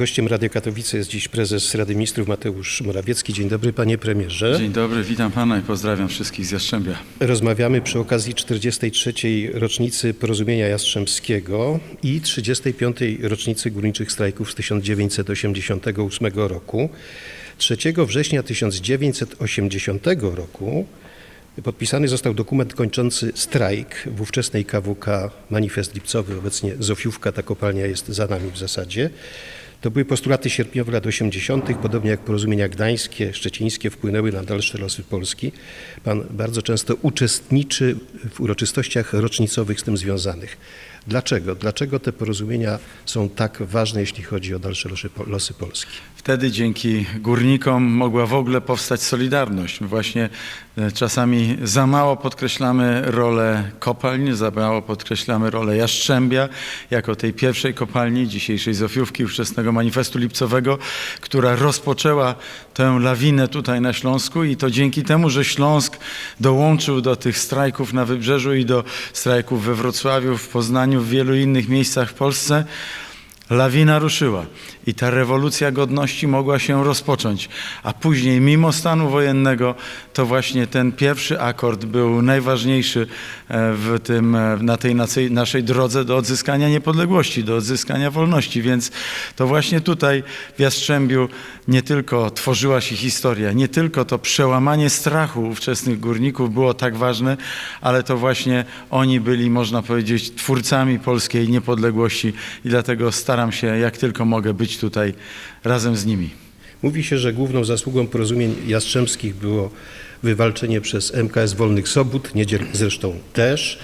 Gościem Radio Katowice jest dziś prezes Rady Ministrów Mateusz Morawiecki. Dzień dobry panie premierze. Dzień dobry, witam pana i pozdrawiam wszystkich z Jastrzębia. Rozmawiamy przy okazji 43. rocznicy Porozumienia Jastrzębskiego i 35. rocznicy górniczych strajków z 1988 roku. 3 września 1980 roku podpisany został dokument kończący strajk w ówczesnej KWK Manifest Lipcowy, obecnie Zofiówka, ta kopalnia jest za nami w zasadzie. To były postulaty sierpniowe lat 80., podobnie jak porozumienia gdańskie, szczecińskie wpłynęły na dalsze losy Polski. Pan bardzo często uczestniczy w uroczystościach rocznicowych z tym związanych. Dlaczego? Dlaczego te porozumienia są tak ważne, jeśli chodzi o dalsze losy, Polski? Wtedy dzięki górnikom mogła w ogóle powstać Solidarność. My właśnie e, czasami za mało podkreślamy rolę kopalń, za mało podkreślamy rolę Jastrzębia jako tej pierwszej kopalni dzisiejszej Zofiówki, ówczesnego manifestu lipcowego, która rozpoczęła tę lawinę tutaj na Śląsku i to dzięki temu, że Śląsk dołączył do tych strajków na Wybrzeżu i do strajków we Wrocławiu, w Poznaniu, w wielu innych miejscach w Polsce, lawina ruszyła i ta rewolucja godności mogła się rozpocząć. A później, mimo stanu wojennego, to właśnie ten pierwszy akord był najważniejszy e, w tym, e, na tej naszej, drodze do odzyskania niepodległości, do odzyskania wolności. Więc to właśnie tutaj w Jastrzębiu nie tylko tworzyła się historia, nie tylko to przełamanie strachu ówczesnych górników było tak ważne, ale to właśnie oni byli, można powiedzieć, twórcami polskiej niepodległości i dlatego staram się, jak tylko mogę, być tutaj razem z nimi. Mówi się, że główną zasługą porozumień jastrzębskich było wywalczenie przez MKS Wolnych Sobót, niedziel zresztą też.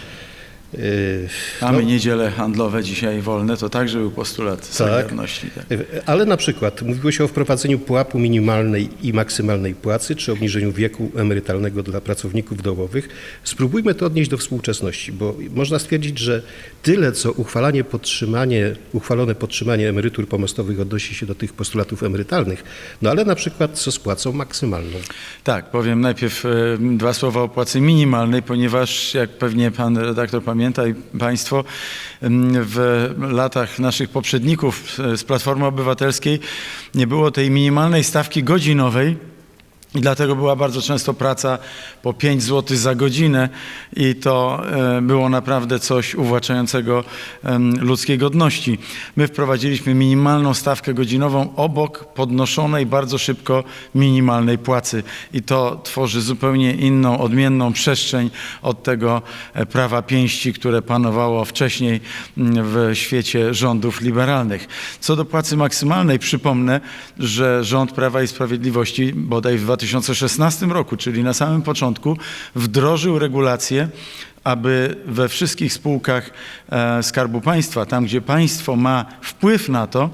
Yy, Mamy niedziele handlowe dzisiaj wolne, to także był postulat Solidarności. Tak. Yy, Ale na przykład mówiło się o wprowadzeniu pułapu minimalnej i maksymalnej płacy, czy obniżeniu wieku emerytalnego dla pracowników domowych. Spróbujmy to odnieść do współczesności, bo można stwierdzić, że tyle, co uchwalanie, podtrzymanie, uchwalone podtrzymanie emerytur pomostowych odnosi się do tych postulatów emerytalnych, no ale na przykład co z płacą maksymalną. Tak, powiem najpierw e, dwa słowa o płacy minimalnej, ponieważ jak pewnie pan redaktor pamięta i państwo, w latach naszych poprzedników e, z Platformy Obywatelskiej nie było tej minimalnej stawki godzinowej. I dlatego była bardzo często praca po 5 zł za godzinę i to e, było naprawdę coś uwłaczającego ludzkiej godności. My wprowadziliśmy minimalną stawkę godzinową obok podnoszonej bardzo szybko minimalnej płacy i to tworzy zupełnie inną, odmienną przestrzeń od tego e, prawa pięści, które panowało wcześniej w świecie rządów liberalnych. Co do płacy maksymalnej, przypomnę, że rząd Prawa i Sprawiedliwości bodaj w 2016 roku, czyli na samym początku, wdrożył regulacje, aby we wszystkich spółkach e, Skarbu Państwa, tam gdzie państwo ma wpływ na to,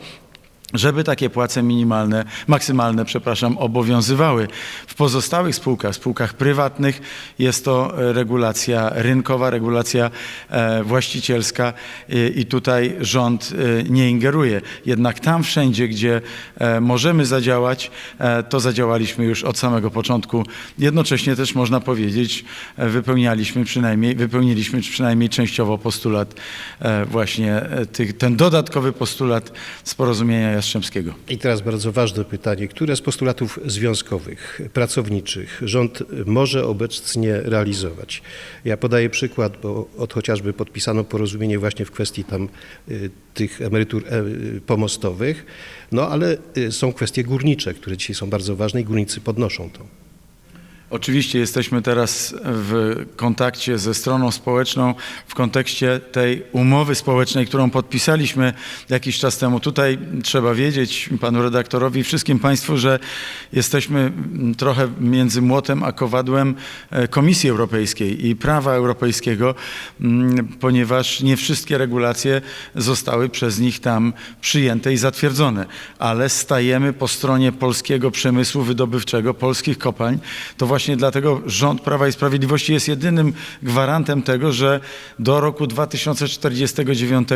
żeby takie płace minimalne, maksymalne, przepraszam, obowiązywały. W pozostałych spółkach, spółkach prywatnych jest to e, regulacja rynkowa, regulacja e, właścicielska i, i tutaj rząd e, nie ingeruje. Jednak tam wszędzie, gdzie e, możemy zadziałać, e, to zadziałaliśmy już od samego początku. Jednocześnie też można powiedzieć, e, wypełnialiśmy przynajmniej, wypełniliśmy przynajmniej częściowo postulat e, właśnie e, tych, ten dodatkowy postulat z porozumienia Jastrzębskiego. I teraz bardzo ważne pytanie. Które z postulatów związkowych, pracowniczych rząd może obecnie realizować? Ja podaję przykład, bo od chociażby podpisano porozumienie właśnie w kwestii tam y, tych emerytur e, pomostowych, no ale y, są kwestie górnicze, które dzisiaj są bardzo ważne i górnicy podnoszą to. Oczywiście jesteśmy teraz w kontakcie ze stroną społeczną w kontekście tej umowy społecznej, którą podpisaliśmy jakiś czas temu. Tutaj trzeba wiedzieć panu redaktorowi i wszystkim państwu, że jesteśmy trochę między młotem a kowadłem e, Komisji Europejskiej i prawa europejskiego, mm, ponieważ nie wszystkie regulacje zostały przez nich tam przyjęte i zatwierdzone, ale stajemy po stronie polskiego przemysłu wydobywczego, polskich kopalń. To właśnie właśnie dlatego rząd Prawa i Sprawiedliwości jest jedynym gwarantem tego, że do roku 2049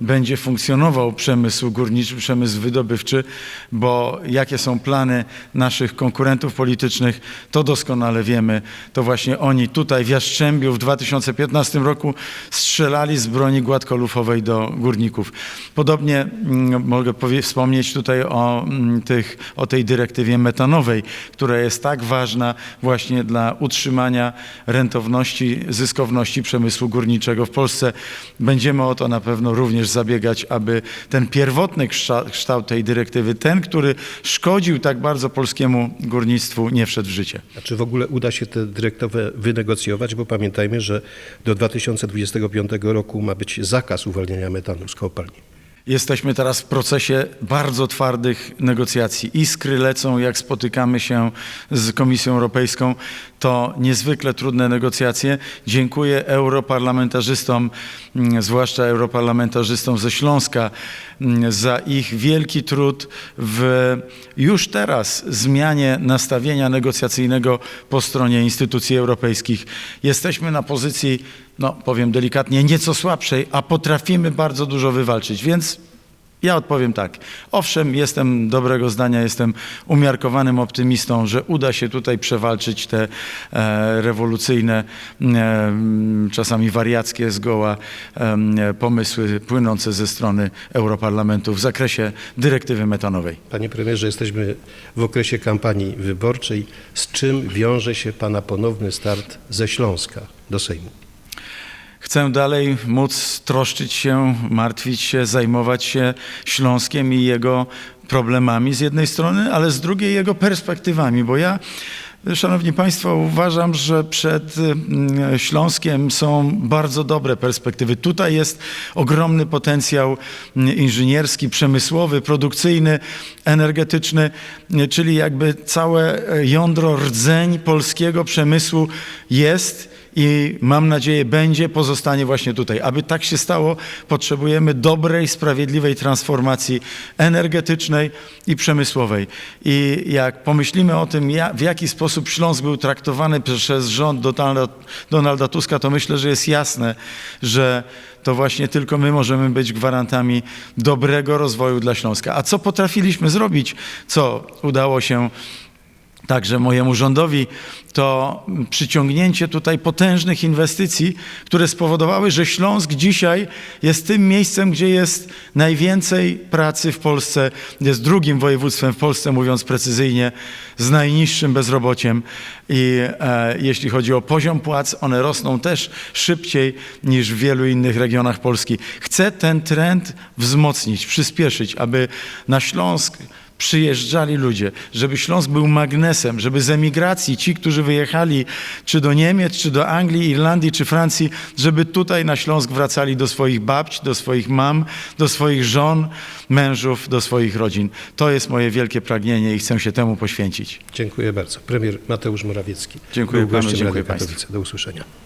będzie funkcjonował przemysł górniczy, przemysł wydobywczy, bo jakie są plany naszych konkurentów politycznych, to doskonale wiemy. To właśnie oni tutaj w Jastrzębiu w 2015 roku strzelali z broni gładkolufowej do górników. Podobnie mm, mogę wspomnieć tutaj o, mm, tych, o tej dyrektywie metanowej, która jest tak ważna właśnie dla utrzymania rentowności, zyskowności przemysłu górniczego w Polsce. Będziemy o to na pewno również zabiegać, aby ten pierwotny kształt tej dyrektywy, ten, który szkodził tak bardzo polskiemu górnictwu, nie wszedł w życie. A czy w ogóle uda się tę dyrektywę wynegocjować? Bo pamiętajmy, że do 2025 roku ma być zakaz uwalniania metanu z kopalni. Jesteśmy teraz w procesie bardzo twardych negocjacji. Iskry lecą, jak spotykamy się z Komisją Europejską. To niezwykle trudne negocjacje. Dziękuję europarlamentarzystom, mm, zwłaszcza europarlamentarzystom ze Śląska, mm, za ich wielki trud w już teraz zmianie nastawienia negocjacyjnego po stronie instytucji europejskich. Jesteśmy na pozycji, no powiem delikatnie, nieco słabszej, a potrafimy bardzo dużo wywalczyć, więc ja odpowiem tak. Owszem, jestem dobrego zdania, jestem umiarkowanym optymistą, że uda się tutaj przewalczyć te e, rewolucyjne, e, czasami wariackie zgoła e, pomysły płynące ze strony Europarlamentu w zakresie dyrektywy metanowej. Panie premierze, jesteśmy w okresie kampanii wyborczej. Z czym wiąże się Pana ponowny start ze Śląska do Sejmu? Chcę dalej móc troszczyć się, martwić się, zajmować się Śląskiem i jego problemami z jednej strony, ale z drugiej jego perspektywami, bo ja, Szanowni Państwo, uważam, że przed mm, Śląskiem są bardzo dobre perspektywy. Tutaj jest ogromny potencjał mm, inżynierski, przemysłowy, produkcyjny, energetyczny, czyli jakby całe e, jądro rdzeń polskiego przemysłu jest i mam nadzieję będzie, pozostanie właśnie tutaj. Aby tak się stało, potrzebujemy dobrej, sprawiedliwej transformacji energetycznej i przemysłowej. I jak pomyślimy o tym, w jaki sposób Śląsk był traktowany przez rząd Donalda, Donalda Tuska, to myślę, że jest jasne, że to właśnie tylko my możemy być gwarantami dobrego rozwoju dla Śląska. A co potrafiliśmy zrobić, co udało się także mojemu rządowi, to przyciągnięcie tutaj potężnych inwestycji, które spowodowały, że Śląsk dzisiaj jest tym miejscem, gdzie jest najwięcej pracy w Polsce, jest drugim województwem w Polsce, mówiąc precyzyjnie, z najniższym bezrobociem. I e, jeśli chodzi o poziom płac, one rosną też szybciej niż w wielu innych regionach Polski. Chcę ten trend wzmocnić, przyspieszyć, aby na Śląsk przyjeżdżali ludzie, żeby Śląsk był magnesem, żeby z emigracji ci, którzy wyjechali czy do Niemiec, czy do Anglii, Irlandii, czy Francji, żeby tutaj na Śląsk wracali do swoich babć, do swoich mam, do swoich żon, mężów, do swoich rodzin. To jest moje wielkie pragnienie i chcę się temu poświęcić. Dziękuję bardzo. Premier Mateusz Morawiecki. Dziękuję panu, dziękuję. Katowice. Do usłyszenia.